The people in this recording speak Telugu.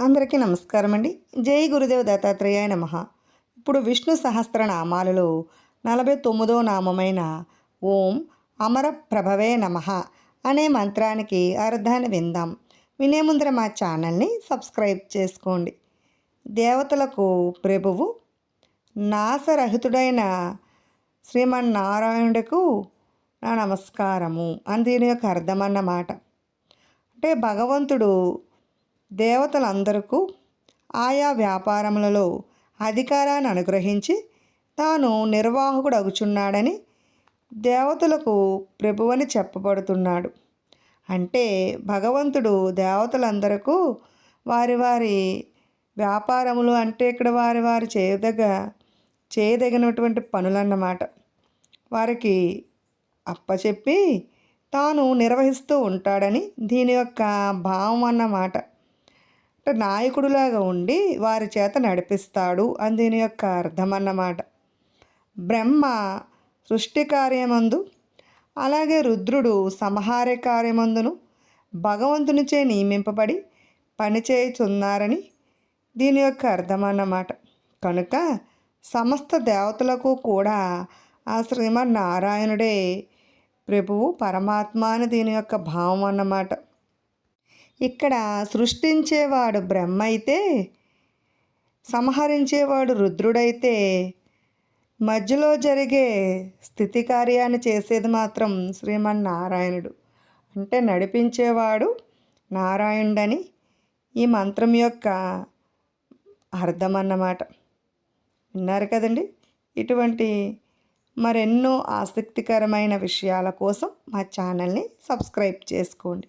అందరికీ నమస్కారం అండి. జై గురుదేవ్ దత్తాత్రేయ నమ. ఇప్పుడు విష్ణు సహస్రనామాలలో నలభై తొమ్మిదో నామమైన ఓం అమర ప్రభవే నమ అనే మంత్రానికి అర్థాన్ని విందాం. వినే ముందర మా ఛానల్ని సబ్స్క్రైబ్ చేసుకోండి. దేవతలకు ప్రభువు నాసరహితుడైన శ్రీమన్నారాయణుడికు నా నమస్కారము. అని దీని యొక్క అర్థం అన్నమాట అంటే భగవంతుడు దేవతలందరకు ఆయా వ్యాపారములలో అధికారాన్ని అనుగ్రహించి తాను నిర్వాహకుడు అగుచున్నాడని దేవతలకు ప్రభువని చెప్పబడుతున్నాడు. అంటే భగవంతుడు దేవతలందరకు వారి వారి వ్యాపారములు అంటే ఇక్కడ వారి వారి చేయదగ చేయదగినటువంటి పనులన్నమాట. వారికి అప్పచెప్పి తాను నిర్వహిస్తూ ఉంటాడని దీని యొక్క భావం అన్నమాట. నాయకుడులాగా ఉండి వారి చేత నడిపిస్తాడు అని దీని యొక్క అర్థం అన్నమాట బ్రహ్మ సృష్టి కార్యమందు అలాగే రుద్రుడు సంహార కార్యమందును భగవంతునిచే నియమింపబడి పనిచేయుచున్నారని దీని యొక్క అర్థం అన్నమాట కనుక సమస్త దేవతలకు కూడా ఆ శ్రీమన్నారాయణుడే ప్రభువు పరమాత్మ అని దీని యొక్క భావం అన్నమాట. ఇక్కడ సృష్టించేవాడు బ్రహ్మ అయితే సంహరించేవాడు రుద్రుడైతే మధ్యలో జరిగే స్థితి కార్యాన్ని చేసేది మాత్రం శ్రీమన్నారాయణుడు. అంటే నడిపించేవాడు నారాయణుడని ఈ మంత్రం యొక్క అర్థం అన్నమాట విన్నారు కదండి? ఇటువంటి మరెన్నో ఆసక్తికరమైన విషయాల కోసం మా ఛానల్ని సబ్స్క్రైబ్ చేసుకోండి.